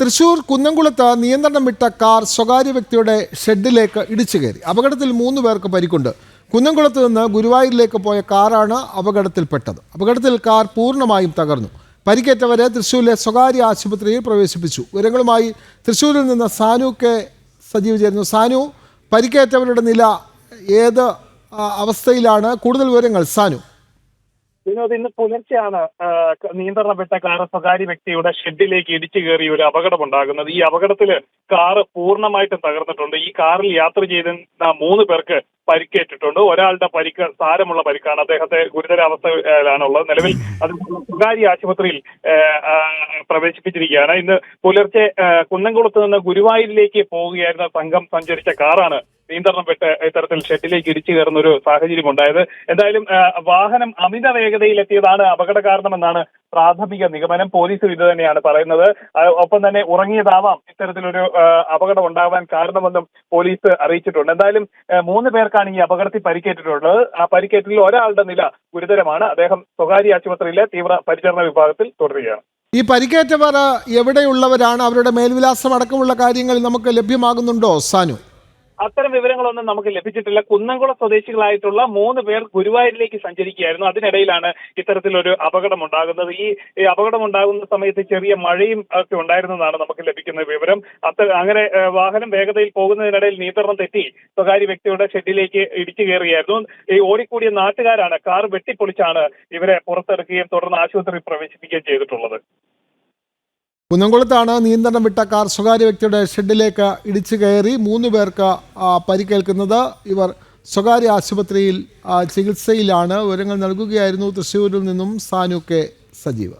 തൃശൂർ കുന്നംകുളത്ത് നിയന്ത്രണം വിട്ട കാർ സ്വകാര്യ വ്യക്തിയുടെ ഷെഡിലേക്ക് ഇടിച്ചു കയറി. അപകടത്തിൽ മൂന്ന് പേർക്ക് പരിക്കുണ്ട്. കുന്നംകുളത്ത് നിന്ന് ഗുരുവായൂരിലേക്ക് പോയ കാറാണ് അപകടത്തിൽപ്പെട്ടത്. അപകടത്തിൽ കാർ പൂർണമായും തകർന്നു. പരിക്കേറ്റവരെ തൃശ്ശൂരിലെ സ്വകാര്യ ആശുപത്രിയിൽ പ്രവേശിപ്പിച്ചു. വിവരങ്ങളുമായി തൃശ്ശൂരിൽ നിന്ന് സാനു കെ സജീവ് ചേരുന്നു സാനു പരിക്കേറ്റവരുടെ നില ഏത് അവസ്ഥയിലാണ്? കൂടുതൽ വിവരങ്ങൾ സാനു. വിനോദ് ഇന്ന് പുലർച്ചെയാണ് നിയന്ത്രണപ്പെട്ട കാർ സ്വകാര്യ വ്യക്തിയുടെ ഷെഡിലേക്ക് ഇടിച്ചു കയറി ഒരു അപകടം അപകടമുണ്ടാകുന്നത് ഈ അപകടത്തിൽ കാറ് പൂർണമായിട്ടും തകർന്നിട്ടുണ്ട്. ഈ കാറിൽ യാത്ര ചെയ്തിരുന്ന മൂന്ന് പേർക്ക് പരിക്കേറ്റിട്ടുണ്ട്. ഒരാളുടെ പരിക്ക് സാരമുള്ള പരിക്കാണ്. അദ്ദേഹത്തെ ഗുരുതരാവസ്ഥയിലാണുള്ളത്. നിലവിൽ അത് സ്വകാര്യ ആശുപത്രിയിൽ പ്രവേശിപ്പിച്ചിരിക്കുകയാണ്. ഇന്ന് പുലർച്ചെ കുന്നംകുളത്ത് നിന്ന് ഗുരുവായൂരിലേക്ക് പോവുകയായിരുന്ന സംഘം സഞ്ചരിച്ച കാറാണ് നിയന്ത്രണം വിട്ട് ഇത്തരത്തിൽ ഷെഡിലേക്ക് ഇടിച്ചു കയറുന്ന ഒരു സാഹചര്യം ഉണ്ടായത് എന്തായാലും വാഹനം അമിത വേഗതയിൽ എത്തിയതാണ് അപകട കാരണമെന്നാണ് പ്രാഥമിക നിഗമനം. പോലീസ് ഇത് തന്നെയാണ് പറയുന്നത്. ഒപ്പം തന്നെ ഉറങ്ങിയതാവാം ഇത്തരത്തിലൊരു അപകടം ഉണ്ടാവാൻ കാരണമെന്നും പോലീസ് അറിയിച്ചിട്ടുണ്ട്. എന്തായാലും മൂന്ന് പേർക്കാണ് ഈ അപകടത്തിൽ പരിക്കേറ്റിട്ടുള്ളത്. ആ പരിക്കേറ്റിൽ ഒരാളുടെ നില ഗുരുതരമാണ്. അദ്ദേഹം സ്വകാര്യ ആശുപത്രിയിലെ തീവ്ര പരിചരണ വിഭാഗത്തിൽ തുടരുകയാണ്. ഈ പരിക്കേറ്റവർ എവിടെയുള്ളവരാണ്? അവരുടെ മേൽവിലാസം അടക്കമുള്ള കാര്യങ്ങൾ നമുക്ക് ലഭ്യമാകുന്നുണ്ടോ സാനു? അത്തരം വിവരങ്ങളൊന്നും നമുക്ക് ലഭിച്ചിട്ടില്ല. കുന്നംകുളം സ്വദേശികളായിട്ടുള്ള മൂന്ന് പേർ ഗുരുവായൂരിലേക്ക് സഞ്ചരിക്കുകയായിരുന്നു. അതിനിടയിലാണ് ഇത്തരത്തിലൊരു അപകടം ഉണ്ടാകുന്നത് ഈ അപകടം ഉണ്ടാകുന്ന സമയത്ത് ചെറിയ മഴയും ഒക്കെ ഉണ്ടായിരുന്നതാണ് നമുക്ക് ലഭിക്കുന്ന വിവരം. അത്ത അങ്ങനെ വാഹനം വേഗതയിൽ പോകുന്നതിനിടയിൽ നിയന്ത്രണം തെറ്റി സ്വകാര്യ വ്യക്തിയുടെ ഷെഡിലേക്ക് ഇടിച്ചു കയറുകയായിരുന്നു ഈ ഓടിക്കൂടിയ നാട്ടുകാരാണ് കാർ വെട്ടിപ്പൊളിച്ചാണ് ഇവരെ പുറത്തെടുക്കുകയും തുടർന്ന് ആശുപത്രിയിൽ പ്രവേശിപ്പിക്കുകയും ചെയ്തിട്ടുള്ളത്. കുന്നംകുളത്താണ് നിയന്ത്രണം വിട്ട കാർ സ്വകാര്യ വ്യക്തിയുടെ ഷെഡിലേക്ക് ഇടിച്ചു കയറി മൂന്ന് പേർക്ക് പരിക്കേൽക്കുന്നത്. ഇവർ സ്വകാര്യ ആശുപത്രിയിൽ ചികിത്സയിലാണ്. വിവരങ്ങൾ നൽകുകയായിരുന്നു തൃശ്ശൂരിൽ നിന്നും സാനു കെ സജീവ്.